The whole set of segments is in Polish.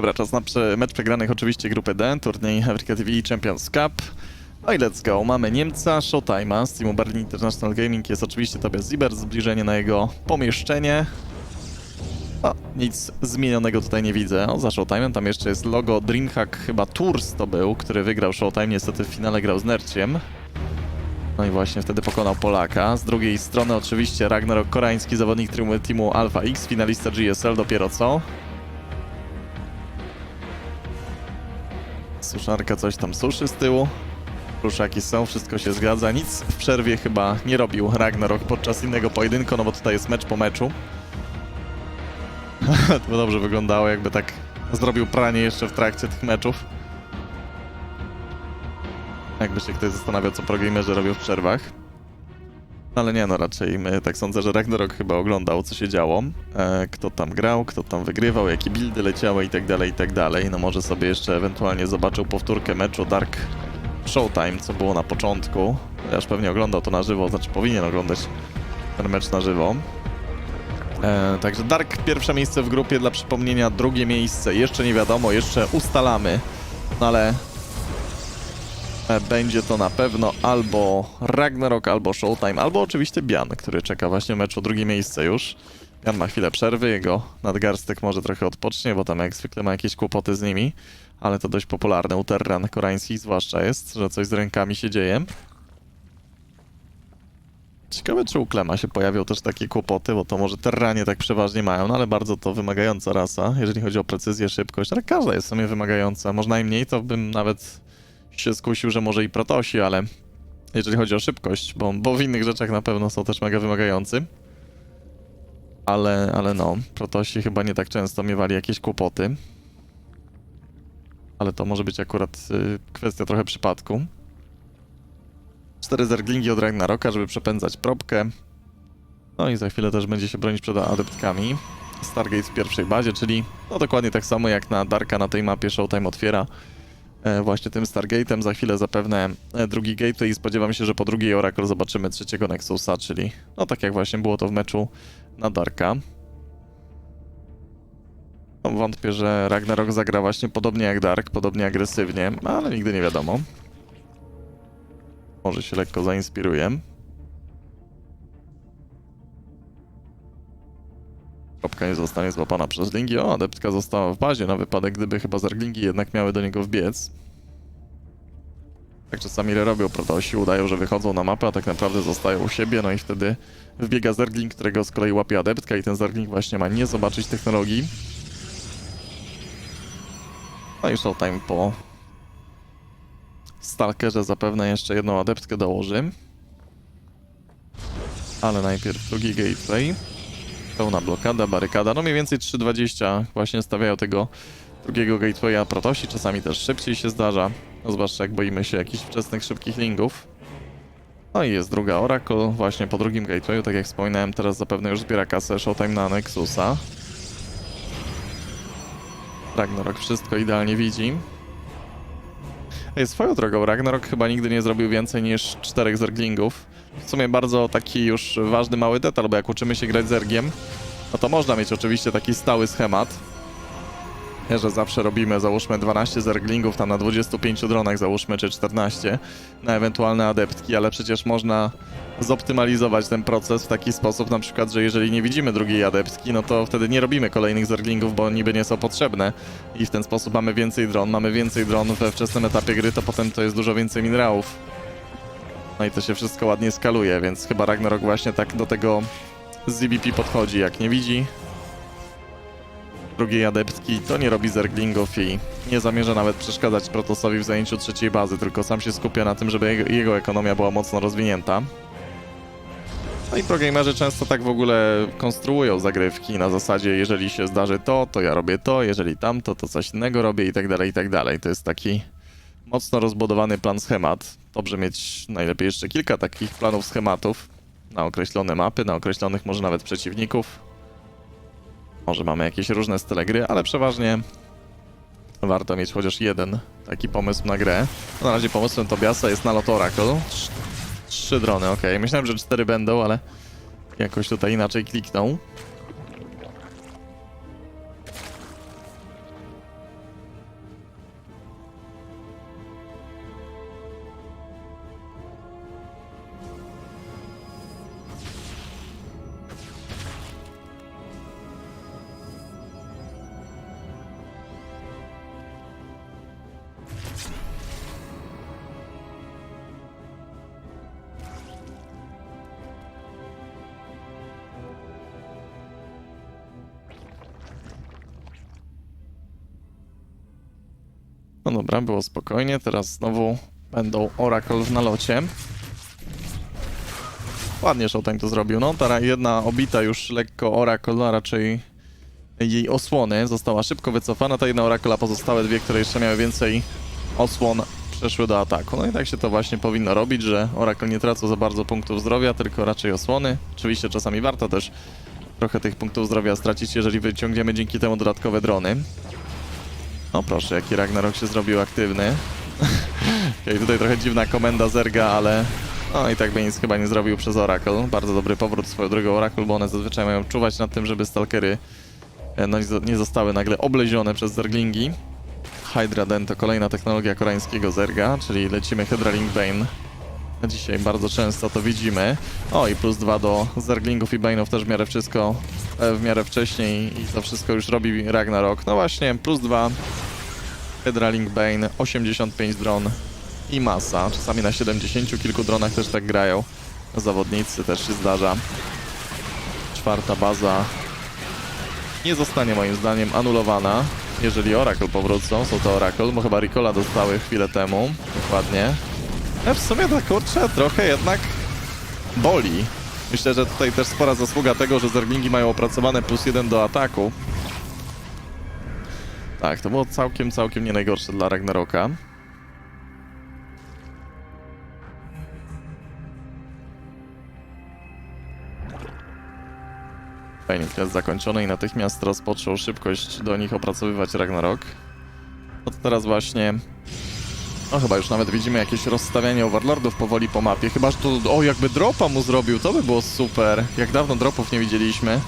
Dobra, czas na mecz przegranych oczywiście grupy D, turniej Africa TV Champions Cup. No i let's go. Mamy Niemca, Showtime'a z teamu Berlin International Gaming. Jest oczywiście Tobias Ziber, zbliżenie na jego pomieszczenie. O, nic zmienionego tutaj nie widzę. O, za Showtime'em tam jeszcze jest logo Dreamhack, chyba Tours to był, który wygrał Showtime. Niestety w finale grał z Nerciem. No i właśnie wtedy pokonał Polaka. Z drugiej strony oczywiście Ragnarok koreański, zawodnik teamu Alpha X, finalista GSL dopiero co. Suszarka coś tam suszy z tyłu. Ruszaki są, wszystko się zgadza. Nic w przerwie chyba nie robił Ragnarok podczas innego pojedynku, no bo tutaj jest mecz po meczu. to dobrze wyglądało, jakby tak zrobił pranie jeszcze w trakcie tych meczów. Jakby się ktoś zastanawiał, co progamerzy robią w przerwach. Ale nie no, raczej my, tak sądzę, że Ragnarok chyba oglądał, co się działo. E, kto tam grał, kto tam wygrywał, jakie buildy leciały i tak dalej, i tak dalej. No może sobie jeszcze ewentualnie zobaczył powtórkę meczu Dark Showtime, co było na początku. Aż pewnie oglądał to na żywo, znaczy powinien oglądać ten mecz na żywo. E, także Dark pierwsze miejsce w grupie, dla przypomnienia drugie miejsce. Jeszcze nie wiadomo, jeszcze ustalamy, no ale Będzie to na pewno albo Ragnarok, albo Showtime, albo oczywiście Bian, który czeka właśnie w meczu drugie miejsce już. Bian ma chwilę przerwy, jego nadgarstek może trochę odpocznie, bo tam jak zwykle ma jakieś kłopoty z nimi, ale to dość popularne u terran koreańskich zwłaszcza jest, że coś z rękami się dzieje. Ciekawe, czy u Klema się pojawią też takie kłopoty, bo to może terranie tak przeważnie mają, no ale bardzo to wymagająca rasa, jeżeli chodzi o precyzję, szybkość, ale każda jest w sumie wymagająca. Może najmniej to bym nawet się skusił, że może i Protosi, ale jeżeli chodzi o szybkość, bo, bo w innych rzeczach na pewno są też mega wymagający. Ale, ale no, Protosi chyba nie tak często miewali jakieś kłopoty. Ale to może być akurat y, kwestia trochę przypadku. Cztery zerglingi od Ragnaroka, żeby przepędzać probkę. No i za chwilę też będzie się bronić przed adeptkami. Stargate w pierwszej bazie, czyli no dokładnie tak samo jak na Darka na tej mapie Showtime otwiera właśnie tym Stargate'em. Za chwilę zapewne e, drugi gate i spodziewam się, że po drugiej Oracle zobaczymy trzeciego Nexusa, czyli no tak jak właśnie było to w meczu na Darka. No, wątpię, że Ragnarok zagra właśnie podobnie jak Dark, podobnie agresywnie, ale nigdy nie wiadomo. Może się lekko zainspiruje. Kropka nie zostanie złapana przez lingi. O, adeptka została w bazie na wypadek, gdyby chyba zerglingi jednak miały do niego wbiec. Tak czasami robią protosi, udają, że wychodzą na mapę, a tak naprawdę zostają u siebie, no i wtedy wbiega zergling, którego z kolei łapie adeptka i ten zergling właśnie ma nie zobaczyć technologii. No i showtime po Stalkerze zapewne jeszcze jedną adeptkę dołoży. Ale najpierw drugi gateway. Pełna blokada, barykada. No mniej więcej 3.20 właśnie stawiają tego drugiego gatewaya protosi. Czasami też szybciej się zdarza. No, zwłaszcza jak boimy się jakichś wczesnych, szybkich lingów. No i jest druga Oracle właśnie po drugim gatewayu. Tak jak wspominałem, teraz zapewne już zbiera kasę Showtime na Nexusa. Ragnarok wszystko idealnie widzi. Ej, swoją drogą, Ragnarok chyba nigdy nie zrobił więcej niż czterech zerglingów. W sumie bardzo taki już ważny mały detal, bo jak uczymy się grać zergiem, no to można mieć oczywiście taki stały schemat, że zawsze robimy, załóżmy 12 zerglingów, tam na 25 dronach załóżmy, czy 14 na ewentualne adeptki, ale przecież można zoptymalizować ten proces w taki sposób, na przykład, że jeżeli nie widzimy drugiej adeptki, no to wtedy nie robimy kolejnych zerglingów, bo niby nie są potrzebne. I w ten sposób mamy więcej dron, mamy więcej dron we wczesnym etapie gry, to potem to jest dużo więcej minerałów. No i to się wszystko ładnie skaluje, więc chyba Ragnarok właśnie tak do tego ZBP podchodzi, jak nie widzi drugiej adeptki, to nie robi zerglingów i nie zamierza nawet przeszkadzać Protosowi w zajęciu trzeciej bazy, tylko sam się skupia na tym, żeby jego, jego ekonomia była mocno rozwinięta. No i progamerzy często tak w ogóle konstruują zagrywki na zasadzie, jeżeli się zdarzy to, to ja robię to, jeżeli tamto, to coś innego robię i tak dalej, i tak dalej. To jest taki mocno rozbudowany plan schemat. Dobrze mieć najlepiej jeszcze kilka takich planów schematów na określone mapy, na określonych może nawet przeciwników. Może mamy jakieś różne style gry, ale przeważnie warto mieć chociaż jeden taki pomysł na grę. No, na razie pomysłem Tobiasa jest na Lot Oracle. Trz- Trzy drony, ok. Myślałem, że cztery będą, ale jakoś tutaj inaczej kliknął. Spokojnie, teraz znowu będą Oracle w nalocie. Ładnie Showtime to zrobił, no. Ta jedna obita już lekko Oracle, a raczej jej osłony została szybko wycofana. Ta jedna Oracle, a pozostałe dwie, które jeszcze miały więcej osłon, przeszły do ataku. No i tak się to właśnie powinno robić, że Oracle nie tracą za bardzo punktów zdrowia, tylko raczej osłony. Oczywiście czasami warto też trochę tych punktów zdrowia stracić, jeżeli wyciągniemy dzięki temu dodatkowe drony. No proszę, jaki Ragnarok się zrobił aktywny. Okej, tutaj trochę dziwna komenda Zerga, ale no i tak by nic chyba nie zrobił przez Oracle. Bardzo dobry powrót swoją drogą Oracle, bo one zazwyczaj mają czuwać nad tym, żeby stalkery e, no, nie zo- nie zostały nagle oblezione przez Zerglingi. Hydra Den to kolejna technologia koreańskiego Zerga, czyli lecimy Hydra Link Bane. Dzisiaj bardzo często to widzimy. O i plus dwa do Zerglingów i Bane'ów też w miarę wszystko, e, w miarę wcześniej i to wszystko już robi Ragnarok. No właśnie, plus dwa Hydra Link Bane, 85 dron i masa. Czasami na 70 kilku dronach też tak grają. Zawodnicy też się zdarza. Czwarta baza nie zostanie moim zdaniem anulowana. Jeżeli Oracle powrócą, są to Oracle, bo chyba Ricola dostały chwilę temu. Dokładnie. Ja w sumie tak kurczę, trochę jednak boli. Myślę, że tutaj też spora zasługa tego, że Zerglingi mają opracowane plus jeden do ataku. Tak, to było całkiem, całkiem nie najgorsze dla Ragnaroka. Fajnik jest zakończony i natychmiast rozpoczął szybkość do nich opracowywać Ragnarok. No to teraz właśnie... No chyba już nawet widzimy jakieś rozstawianie overlordów powoli po mapie. Chyba, że to... O, jakby dropa mu zrobił, to by było super. Jak dawno dropów nie widzieliśmy.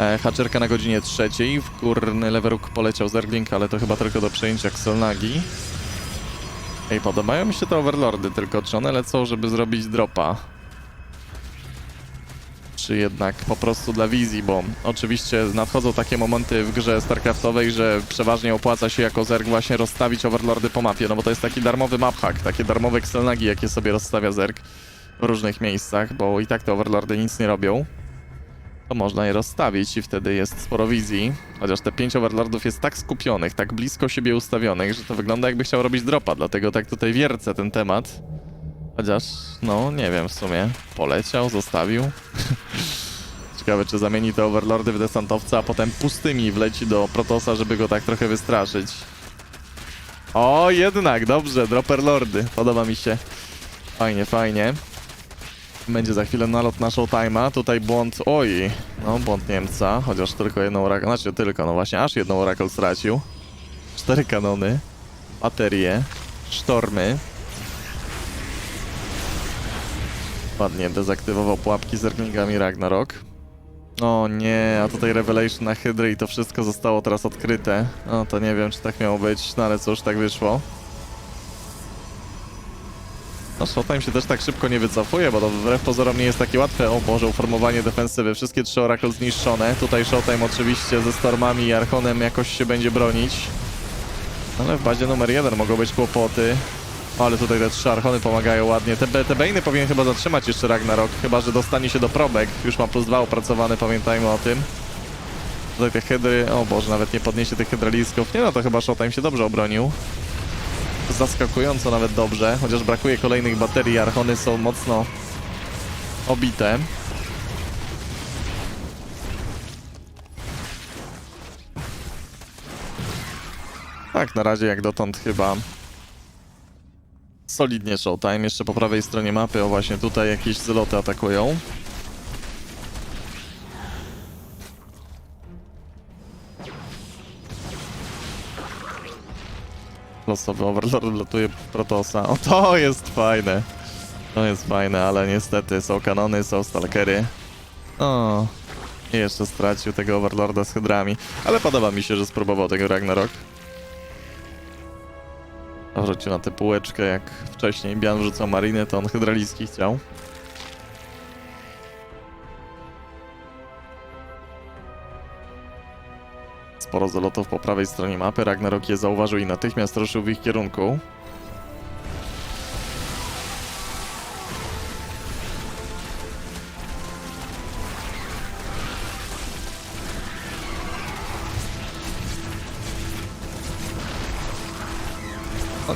E, haczerka na godzinie trzeciej. W górny lewy róg poleciał Zergling, ale to chyba tylko do przejęcia Xelnagi. Ej, podobają mi się te overlordy, tylko czy one lecą, żeby zrobić dropa? Czy jednak po prostu dla wizji, bo oczywiście nadchodzą takie momenty w grze StarCraftowej, że przeważnie opłaca się jako Zerg właśnie rozstawić overlordy po mapie, no bo to jest taki darmowy map hack, takie darmowe Xelnagi, jakie sobie rozstawia Zerg w różnych miejscach, bo i tak te overlordy nic nie robią to można je rozstawić i wtedy jest sporo wizji. Chociaż te pięć overlordów jest tak skupionych, tak blisko siebie ustawionych, że to wygląda jakby chciał robić dropa, dlatego tak tutaj wiercę ten temat. Chociaż, no nie wiem w sumie. Poleciał, zostawił. Ciekawe, czy zamieni te overlordy w desantowca, a potem pustymi wleci do Protosa, żeby go tak trochę wystraszyć. O, jednak, dobrze, dropper lordy. Podoba mi się. Fajnie, fajnie. Będzie za chwilę nalot na Showtime'a. Tutaj błąd, oj, no błąd Niemca, chociaż tylko jedną Oracle, znaczy tylko, no właśnie, aż jedną Oracle stracił. Cztery kanony, baterie, sztormy. Ładnie dezaktywował pułapki z Zerglingami Ragnarok. O nie, a tutaj Revelation na Hydry i to wszystko zostało teraz odkryte. No to nie wiem, czy tak miało być, no ale cóż, tak wyszło. No Showtime się też tak szybko nie wycofuje, bo to wbrew pozorom nie jest takie łatwe. O Boże, uformowanie defensywy. Wszystkie trzy Oracle zniszczone. Tutaj Showtime oczywiście ze Stormami i Archonem jakoś się będzie bronić. Ale w bazie numer jeden mogą być kłopoty. Ale tutaj te trzy Archony pomagają ładnie. Te, te Bane'y powinien chyba zatrzymać jeszcze Ragnarok, chyba że dostanie się do probek. Już ma plus dwa opracowane, pamiętajmy o tym. Tutaj te hydry, o Boże, nawet nie podniesie tych hydralisków. Nie no, to chyba Showtime się dobrze obronił zaskakująco nawet dobrze, chociaż brakuje kolejnych baterii, Archony są mocno obite. Tak, na razie jak dotąd chyba solidnie Showtime. Jeszcze po prawej stronie mapy, o właśnie tutaj jakieś zeloty atakują. Losowy Overlord latuje Protosa. O, to jest fajne. To jest fajne, ale niestety są kanony, są stalkery. O, jeszcze stracił tego Overlorda z hydrami. Ale podoba mi się, że spróbował tego Ragnarok. Wrócił na tę półeczkę, jak wcześniej Bian rzucał mariny, to on hydraliski chciał. Sporo zalotów po prawej stronie mapy. Ragnarok je zauważył i natychmiast ruszył w ich kierunku.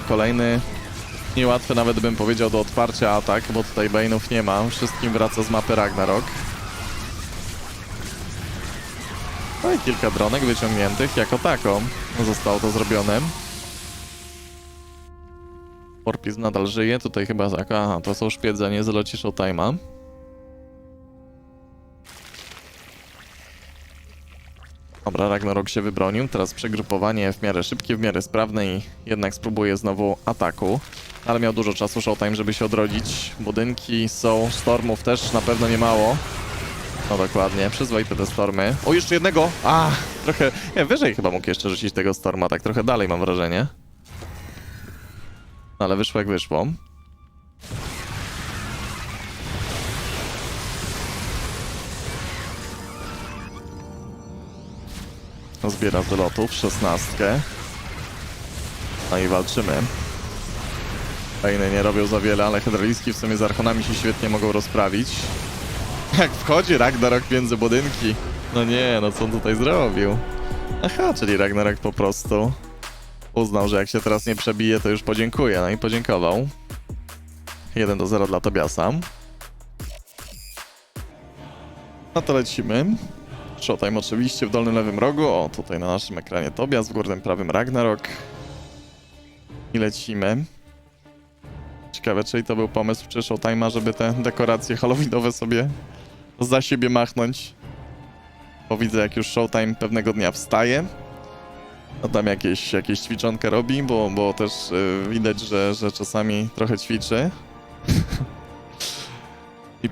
Kolejny niełatwy nawet bym powiedział do otwarcia atak, bo tutaj Bane'ów nie ma. Wszystkim wraca z mapy Ragnarok. No i kilka dronek wyciągniętych jako taką. Zostało to zrobione. Porpis nadal żyje, tutaj chyba aha, to są szpiedzenie z loci Showtime'a. Dobra, Ragnarok się wybronił, teraz przegrupowanie w miarę szybkie, w miarę sprawne i jednak spróbuje znowu ataku. Ale miał dużo czasu Showtime, żeby się odrodzić. Budynki są, stormów też na pewno nie mało. No dokładnie, przyzwoite te stormy. O, jeszcze jednego! A, trochę, nie, wyżej chyba mógł jeszcze rzucić tego storma, tak trochę dalej mam wrażenie. Ale wyszło jak wyszło. Zbiera z lotów szesnastkę. No i walczymy. Fajne nie robią za wiele, ale hydraliski w sumie z archonami się świetnie mogą rozprawić. Jak wchodzi Ragnarok między budynki. No nie, no co on tutaj zrobił? Aha, czyli Ragnarok po prostu uznał, że jak się teraz nie przebije, to już podziękuję. No i podziękował. 1 do 0 dla Tobiasa. No to lecimy. Showtime oczywiście w dolnym lewym rogu. O, tutaj na naszym ekranie Tobias, w górnym prawym Ragnarok. I lecimy. Ciekawe, czyli to był pomysł czy Showtime'a, żeby te dekoracje halloweenowe sobie za siebie machnąć. Bo widzę, jak już Showtime pewnego dnia wstaje. No tam jakieś, jakieś ćwiczonkę robi, bo, bo też y, widać, że, że czasami trochę ćwiczy.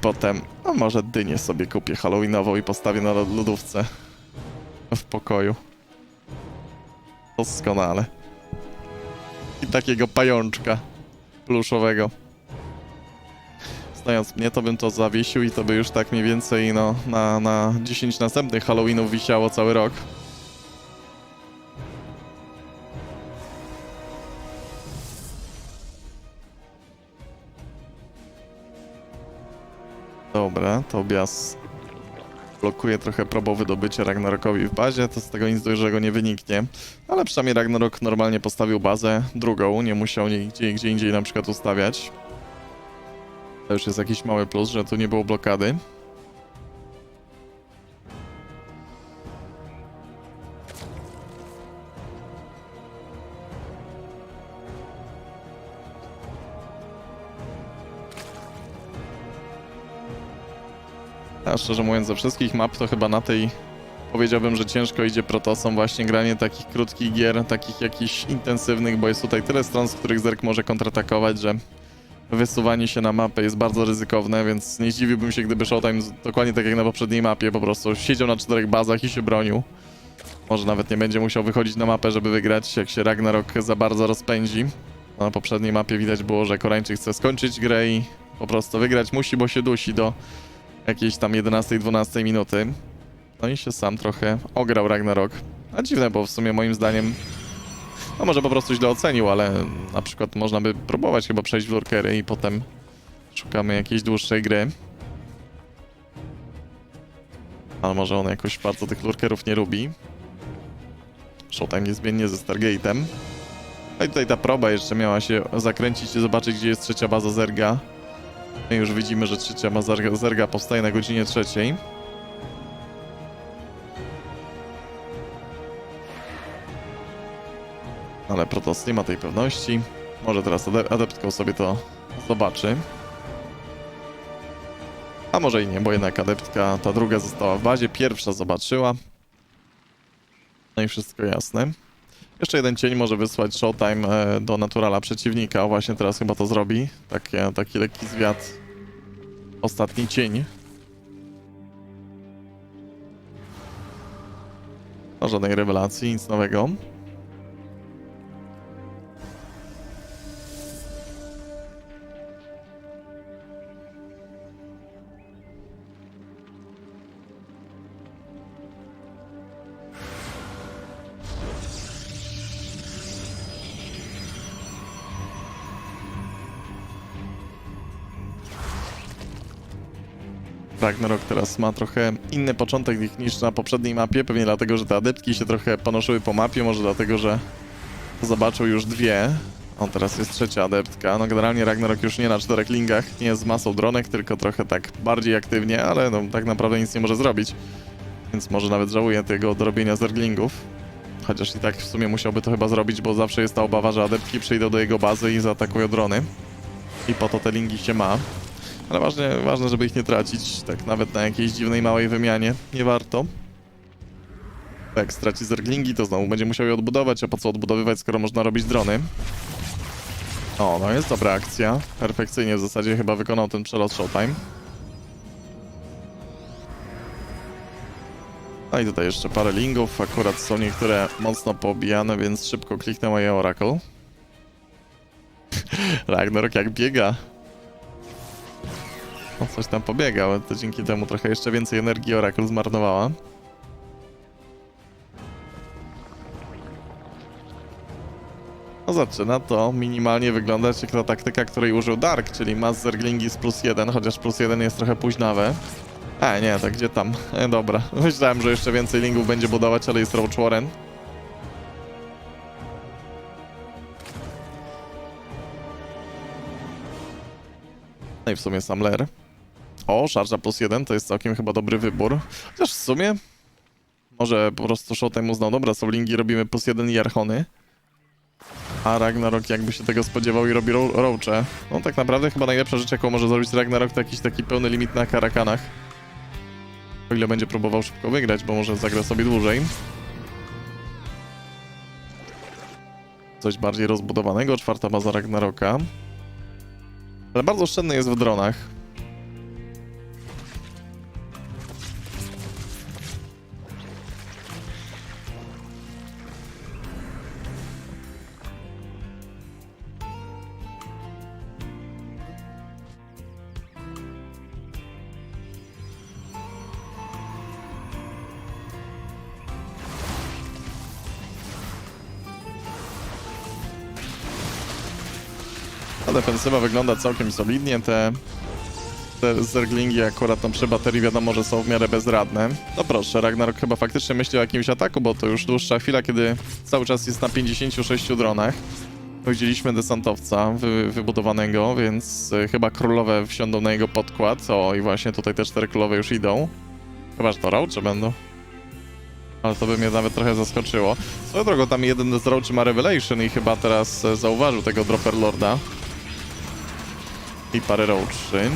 Potem, no może dynię sobie kupię halloweenową i postawię na lo- lodówce w pokoju. Doskonale. I takiego pajączka pluszowego. Znając mnie, to bym to zawiesił i to by już tak mniej więcej no, na, na 10 następnych Halloweenów wisiało cały rok. Dobra, Tobias blokuje trochę próbą wydobycia Ragnarokowi w bazie, to z tego nic dużego nie wyniknie. Ale przynajmniej Ragnarok normalnie postawił bazę drugą, nie musiał nigdzie gdzie indziej na przykład ustawiać. To już jest jakiś mały plus, że tu nie było blokady. A szczerze mówiąc, ze wszystkich map to chyba na tej powiedziałbym, że ciężko idzie protosom właśnie granie takich krótkich gier, takich jakichś intensywnych, bo jest tutaj tyle stron, z których Zerk może kontratakować, że wysuwanie się na mapę jest bardzo ryzykowne, więc nie zdziwiłbym się, gdyby Showtime dokładnie tak jak na poprzedniej mapie po prostu siedział na czterech bazach i się bronił. Może nawet nie będzie musiał wychodzić na mapę, żeby wygrać, jak się Ragnarok za bardzo rozpędzi. Na poprzedniej mapie widać było, że Koreańczyk chce skończyć grę i po prostu wygrać musi, bo się dusi do jakiejś tam 11-12 minuty. No i się sam trochę ograł Ragnarok. A dziwne, bo w sumie moim zdaniem no może po prostu źle ocenił, ale na przykład można by próbować chyba przejść w lurkery i potem szukamy jakiejś dłuższej gry. Ale może on jakoś bardzo tych lurkerów nie lubi. Showtime niezmiennie ze Stargate'em. No i tutaj ta proba jeszcze miała się zakręcić i zobaczyć, gdzie jest trzecia baza Zerga. No już widzimy, że trzecia baza Zerga- powstaje na godzinie trzeciej. Ale Protoss nie ma tej pewności. Może teraz ade adeptką sobie to zobaczy. A może i nie, bo jednak adeptka, ta druga została w bazie, pierwsza zobaczyła. No i wszystko jasne. Jeszcze jeden cień może wysłać Showtime e, do naturala przeciwnika. O, właśnie teraz chyba to zrobi. Takie, taki lekki zwiat. Ostatni cień. No, żadnej rewelacji, nic nowego. Ragnarok teraz ma trochę inny początek niż- na poprzedniej mapie, pewnie dlatego, że te adeptki się trochę panoszyły po mapie, może dlatego, że zobaczył już dwie. O, teraz jest trzecia adeptka. No generalnie Ragnarok już nie na czterech lingach, nie z masą dronek, tylko trochę tak bardziej aktywnie, ale no tak naprawdę nic nie może zrobić. Więc może nawet żałuję tego odrobienia zerglingów. Chociaż i tak w sumie musiałby to chyba zrobić, bo zawsze jest ta obawa, że adeptki przyjdą do jego bazy i zaatakują drony. I po to te lingi się ma. Ale ważne, ważne, żeby ich nie tracić, tak nawet na jakiejś dziwnej małej wymianie. Nie warto. Jak straci zerglingi, to znowu będzie musiał je odbudować, a po co odbudowywać, skoro można robić drony? O, no jest dobra akcja. Perfekcyjnie w zasadzie chyba wykonał ten przelot Showtime. No i tutaj jeszcze parę lingów. Akurat są niektóre mocno poobijane, więc szybko kliknę moje Oracle. Ragnarok jak biega. No coś tam pobiega, ale to dzięki temu trochę jeszcze więcej energii Oracle zmarnowała. No zaczyna to minimalnie wyglądać jak ta taktyka, której użył Dark, czyli mass zerglingi z plus jeden, chociaż plus jeden jest trochę późnawe. A nie, tak gdzie tam? E, dobra. Myślałem, że jeszcze więcej lingów będzie budować, ale jest Roach Warren. No i w sumie sam Ler. O, szarża plus jeden to jest całkiem chyba dobry wybór. Chociaż w sumie może po prostu Showtime uznał, dobra, są lingi, robimy plus jeden i archony. A Ragnarok jakby się tego spodziewał i robi ro roache. No tak naprawdę chyba najlepsza rzecz, jaką może zrobić Ragnarok, to jakiś taki pełny limit na karakanach. O ile będzie próbował szybko wygrać, bo może zagra sobie dłużej. Coś bardziej rozbudowanego, czwarta baza Ragnaroka. Ale bardzo oszczędny jest w dronach. Defensywa wygląda całkiem solidnie. Te, te zerglingi akurat tam przy baterii wiadomo, że są w miarę bezradne. No proszę, Ragnarok chyba faktycznie myśli o jakimś ataku, bo to już dłuższa chwila, kiedy cały czas jest na 56 dronach. Widzieliśmy desantowca wy, wybudowanego, więc y, chyba królowe wsiądą na jego podkład. O, i właśnie tutaj te cztery królowe już idą. Chyba, że to roache będą. Ale to by mnie nawet trochę zaskoczyło. Swoją drogą, tam jeden z roaczy ma Revelation i chyba teraz e, zauważył tego Dropper Lorda. I parę roachy.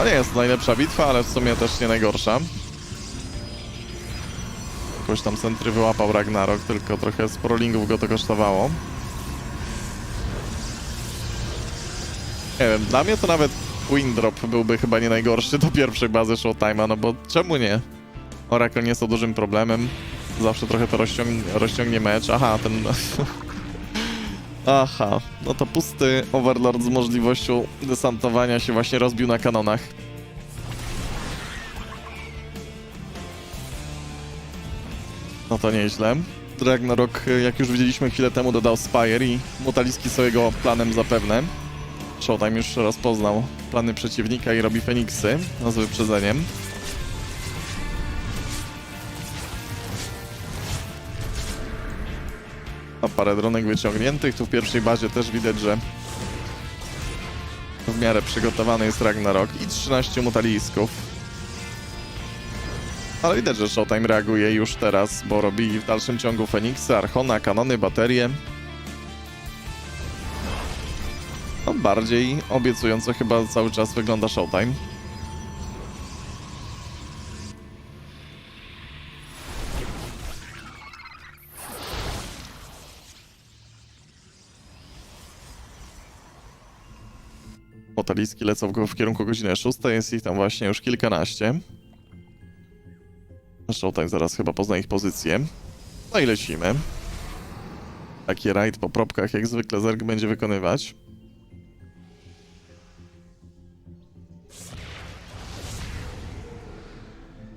A nie jest to najlepsza bitwa, ale w sumie też nie najgorsza. Jakoś tam centry wyłapał Ragnarok, tylko trochę sporo lingów go to kosztowało. Nie wiem, dla mnie to nawet Queen Drop byłby chyba nie najgorszy do pierwszej bazy Showtime'a, no bo czemu nie? Oracle nie jest to dużym problemem. Zawsze trochę to rozciągnie, rozciągnie mecz. Aha, ten... Aha, no to pusty Overlord z możliwością desantowania się właśnie rozbił na kanonach. No to nieźle. Ragnarok, jak już widzieliśmy chwilę temu, dodał Spire i Mutaliski są jego planem zapewne. Showtime już rozpoznał plany przeciwnika i robi Feniksy no z wyprzedzeniem. A parę dronek wyciągniętych. Tu w pierwszej bazie też widać, że w miarę przygotowany jest Ragnarok i 13 mutalisków. Ale widać, że Showtime reaguje już teraz, bo robi w dalszym ciągu Feniksy, Archona, kanony, baterie. No bardziej obiecująco chyba cały czas wygląda Showtime. Motaliski lecą w, kierunku godziny 6, jest ich tam właśnie już kilkanaście. Showtime zaraz chyba pozna ich pozycję. No i lecimy. Taki rajd po propkach jak zwykle Zerg będzie wykonywać.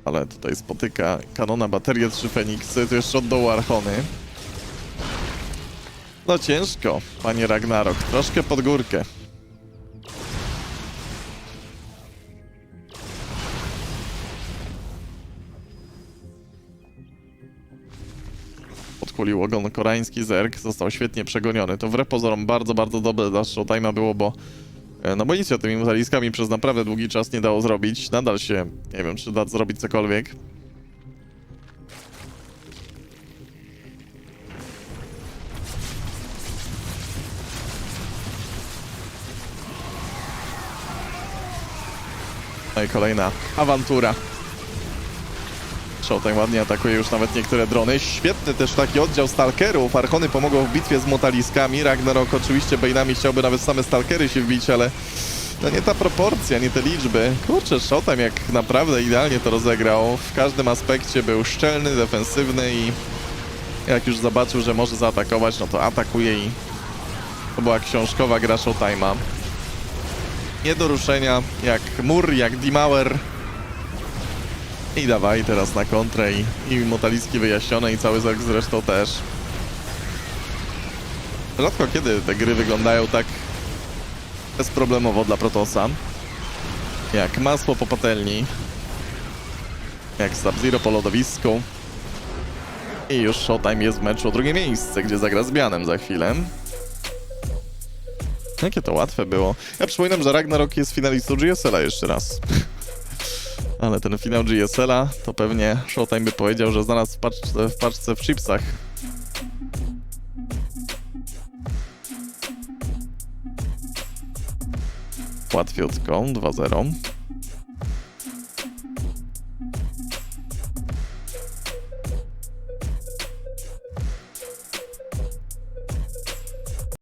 Ale tutaj spotyka kanona, baterie, trzy Feniksy, tu jeszcze od dołu Archony. No ciężko, panie Ragnarok, troszkę pod górkę. Skulił ogon koreański zerk, został świetnie przegoniony. To wbrew pozorom bardzo, bardzo dobre dla Showtime'a było, bo e, no bo nic się tymi metaliskami przez naprawdę długi czas nie dało zrobić. Nadal się, nie wiem, czy da zrobić cokolwiek. No i kolejna awantura. Showtime ładnie atakuje już nawet niektóre drony. Świetny też taki oddział stalkerów. Archony pomogą w bitwie z motaliskami. Ragnarok oczywiście Bane'ami chciałby nawet same stalkery się wbić, ale no nie ta proporcja, nie te liczby. Kurczę, Showtime jak naprawdę idealnie to rozegrał. W każdym aspekcie był szczelny, defensywny i jak już zobaczył, że może zaatakować, no to atakuje i to była książkowa gra Showtime'a. Nie do ruszenia, jak mur, jak Dimauer. I dawaj teraz na kontrę i, i motaliski wyjaśnione i cały zerk zresztą też. Rzadko kiedy te gry wyglądają tak bezproblemowo dla Protosa. Jak masło po patelni. Jak Sub-Zero po lodowisku. I już Showtime jest w meczu o drugie miejsce, gdzie zagra z Bianem za chwilę. Jakie to łatwe było. Ja przypominam, że Ragnarok jest finalistą GSL-a jeszcze raz. Ale ten finał GSL-a to pewnie Showtime by powiedział, że znalazł w paczce w, paczce w chipsach. Łatwiutko, 2-0.